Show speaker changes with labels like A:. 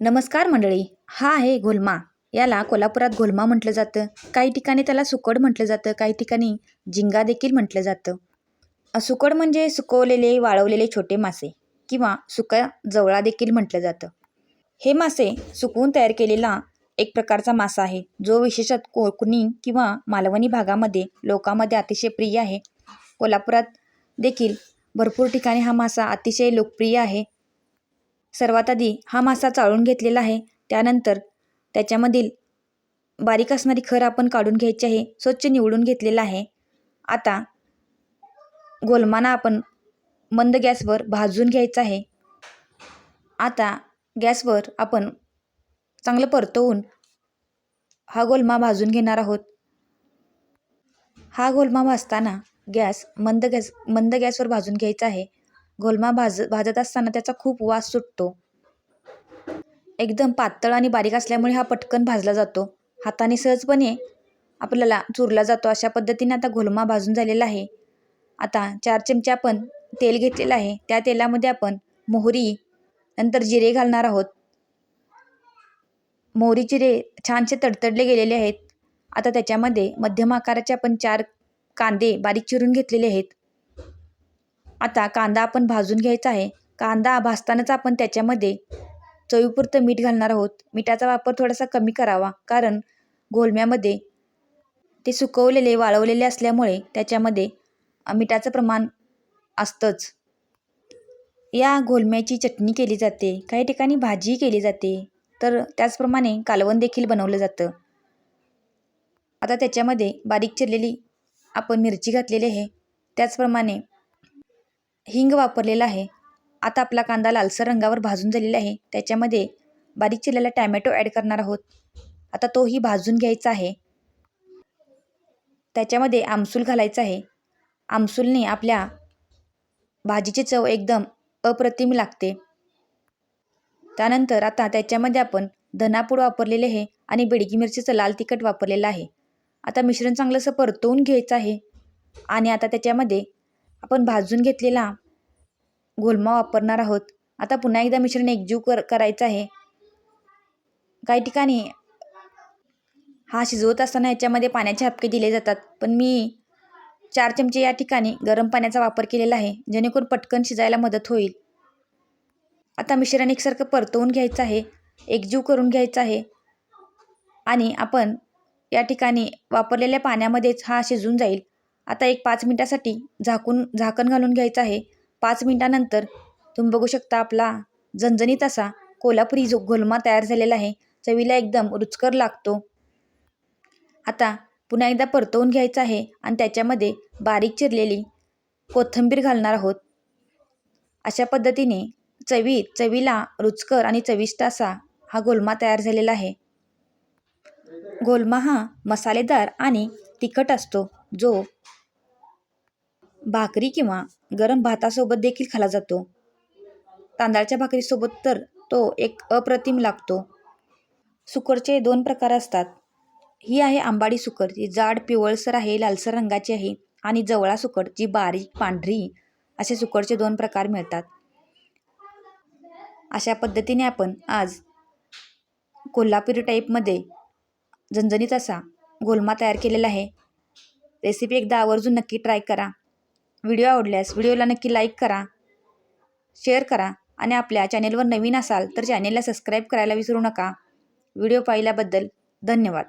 A: नमस्कार मंडळी हा आहे घोलमा. याला कोल्हापुरात घोलमा म्हटलं जातं. काही ठिकाणी त्याला सुकड म्हटलं जातं काही ठिकाणी जिंगा देखील म्हटलं जातं. सुकड म्हणजे सुकवलेले वाळवलेले छोटे मासे किंवा सुका जवळा देखील म्हटलं जातं. हे मासे सुकवून तयार केलेला एक प्रकारचा मासा आहे जो विशेषत कोकणी किंवा मालवणी भागामध्ये लोकांमध्ये अतिशय प्रिय आहे. कोल्हापुरात देखील भरपूर ठिकाणी हा मासा अतिशय लोकप्रिय आहे. सर्वात आधी हा मासा चाळून घेतलेला आहे. त्यानंतर त्याच्यामधील बारीक असणारी खर आपण काढून घ्यायची आहे. स्वच्छ निवडून घेतलेला आहे. आता गोलमाना आपण मंद गॅसवर भाजून घ्यायचा आहे. आता गॅसवर आपण चांगलं परतवून हा गोलमा भाजून घेणार आहोत. हा गोलमा भाजताना गॅस मंद गॅस मंद गॅसवर भाजून घ्यायचा आहे. गोलमा भाज भाजत असताना त्याचा खूप वास सुटतो. एकदम पातळ आणि बारीक असल्यामुळे हा पटकन भाजला जातो. हाताने सहजपणे आपल्याला चुरला जातो अशा पद्धतीने आता घोलमा भाजून झालेला आहे. आता चार चमचे आपण तेल घेतलेलं आहे. त्या तेलामध्ये आपण मोहरी नंतर जिरे घालणार आहोत. मोहरी जिरे छानसे तडतडले गेलेले आहेत. आता त्याच्यामध्ये मध्यम आकाराचे आपण चार कांदे बारीक चिरून घेतलेले आहेत. आता कांदा आपण भाजून घ्यायचा आहे. कांदा भाजतानाच आपण त्याच्यामध्ये चवीपुरतं मीठ घालणार आहोत. मिठाचा वापर थोडासा कमी करावा कारण गोलम्यामध्ये ते सुकवलेले वाळवलेले असल्यामुळे त्याच्यामध्ये मिठाचं प्रमाण असतंच. या घोलम्याची चटणी केली जाते. काही ठिकाणी भाजी केली जाते. तर त्याचप्रमाणे कालवण देखील बनवलं जातं. आता त्याच्यामध्ये बारीक चिरलेली आपण मिरची घातलेली आहे. त्याचप्रमाणे हिंग वापरलेला आहे. आता आपला कांदा लालसर रंगावर भाजून झालेला आहे. त्याच्यामध्ये बारीक चिरलेला टॅमॅटो ॲड करणार आहोत. आता तोही भाजून घ्यायचा आहे. त्याच्यामध्ये आमसूल घालायचा आहे. आमसूलने आपल्या भाजीची चव एकदम अप्रतिम लागते. त्यानंतर आता त्याच्यामध्ये आपण धनापूड वापरलेले आहे आणि बेडगी मिरचीचं लाल तिखट वापरलेलं आहे. आता मिश्रण चांगलंसं परतवून घ्यायचं आहे. आणि आता त्याच्यामध्ये आपण भाजून घेतलेला गोलमा वापरणार आहोत. आता पुन्हा एकदा मिश्रण एकजीव कर करायचं आहे. काही ठिकाणी हा शिजवत असताना याच्यामध्ये पाण्याचे हपके दिले जातात. पण मी चार चमचे या ठिकाणी गरम पाण्याचा वापर केलेला आहे जेणेकरून पटकन शिजायला मदत होईल. आता मिश्रण एकसारखं परतवून घ्यायचं आहे एकजीव करून घ्यायचं आहे. आणि आपण या ठिकाणी वापरलेल्या पाण्यामध्येच हा शिजून जाईल. आता एक पाच मिनटासाठी झाकून झाकण घालून घ्यायचं आहे. पाच मिनटानंतर तुम्ही बघू शकता आपला झणझणीत असा कोल्हापुरी जो घोलमा तयार झालेला आहे चवीला एकदम रुचकर लागतो. आता पुन्हा एकदा परतवून घ्यायचं आहे आणि त्याच्यामध्ये बारीक चिरलेली कोथिंबीर घालणार आहोत. अशा पद्धतीने चवी चवीला रुचकर आणि चविष्ट असा हा गोलमा तयार झालेला आहे. गोलमा हा मसालेदार आणि तिखट असतो जो भाकरी किंवा गरम भातासोबत देखील खाला जातो. तांदळाच्या भाकरीसोबत तर तो एक अप्रतिम लागतो. सुकरचे दोन प्रकार असतात. ही आहे आंबाडी सुकर जी जाड पिवळसर आहे लालसर रंगाची आहे आणि जवळा सुकर जी बारीक पांढरी असे सुकरचे दोन प्रकार मिळतात. अशा पद्धतीने आपण आज कोल्हापुरी टाईपमध्ये झणझणीत असा गोलमा तयार केलेला आहे. रेसिपी एकदा आवर्जून नक्की ट्राय करा. व्हिडिओ आवडल्यास व्हिडिओला नक्की लाईक करा शेअर करा आणि आपल्या चॅनेलवर नवीन असाल तर चॅनेलला सबस्क्राईब करायला विसरू नका. व्हिडिओ पाहिल्याबद्दल धन्यवाद.